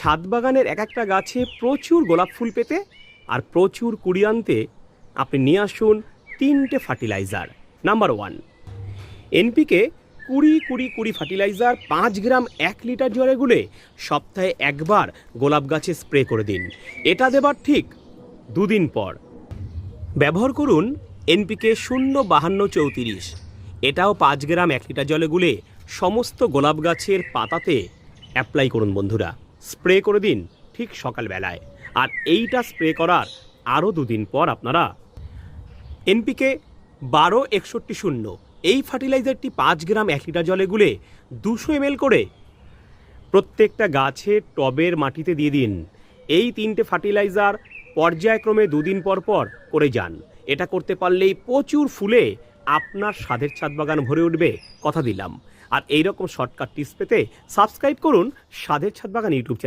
ছাদ বাগানের এক একটা গাছে প্রচুর গোলাপ ফুল পেতে আর প্রচুর কুড়ি আনতে আপনি নিয়ে আসুন তিনটে ফার্টিলাইজার। Number one. এনপিকে কুড়ি কুড়ি কুড়ি ফার্টিলাইজার পাঁচ গ্রাম এক লিটার জলে গুলে সপ্তাহে একবার গোলাপ গাছে স্প্রে করে দিন। এটা দেবার ঠিক দুদিন পর। ব্যবহার করুন এনপিকে শূন্য বাহান্ন চৌত্রিশ। এটাও পাঁচ গ্রাম এক লিটার জলে গুলে সমস্ত গোলাপ গাছের পাতাতে অ্যাপ্লাই করুন বন্ধুরা। স্প্রে করে দিন ঠিক সকালবেলায়। আর এইটা স্প্রে করার আরও দুদিন পর আপনারা এনপিকে বারো একষট্টি শূন্য, এই ফার্টিলাইজারটি পাঁচ গ্রাম এক লিটার জলে গুলে দুশো এমএল করে প্রত্যেকটা গাছের টবের মাটিতে দিয়ে দিন। এই তিনটে ফার্টিলাইজার পর্যায়ক্রমে দুদিন পর পর করে যান। এটা করতে পারলেই প্রচুর ফুলে আপনার স্বাদের ছাদ বাগান ভরে উঠবে, কথা দিলাম। আর এইরকম শর্টকাট টিপস পেতে সাবস্ক্রাইব করুন স্বাদের ছাদ বাগান ইউটিউব